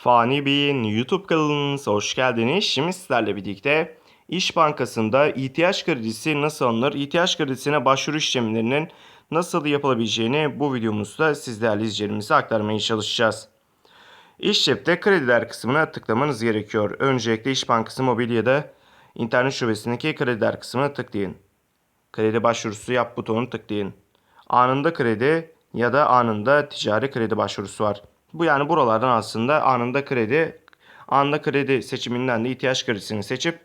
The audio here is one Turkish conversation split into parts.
Fani Bey'in YouTube kanalınıza hoş geldiniz. Şimdi sizlerle birlikte İş Bankası'nda ihtiyaç kredisi nasıl alınır, ihtiyaç kredisine başvuru işlemlerinin nasıl yapılabileceğini bu videomuzda siz değerli izleyicilerimize aktarmaya çalışacağız. İş cepte krediler kısmına tıklamanız gerekiyor. Öncelikle İş Bankası mobil ya da internet şubesindeki krediler kısmına tıklayın. Kredi başvurusu yap butonunu tıklayın. Anında kredi ya da anında ticari kredi başvurusu var. Bu yani buralardan aslında anında kredi, anında kredi seçiminden de ihtiyaç kredisini seçip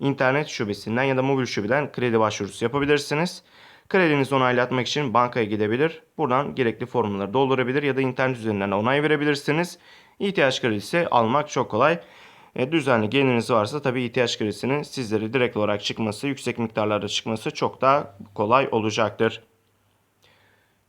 internet şubesinden ya da mobil şubeden kredi başvurusu yapabilirsiniz. Kredinizi onaylatmak için bankaya gidebilir. Buradan gerekli formları doldurabilir ya da internet üzerinden onay verebilirsiniz. İhtiyaç kredisi almak çok kolay. E, düzenli geliriniz varsa tabii ihtiyaç kredisinin sizlere direkt olarak çıkması, yüksek miktarlarda çıkması çok daha kolay olacaktır.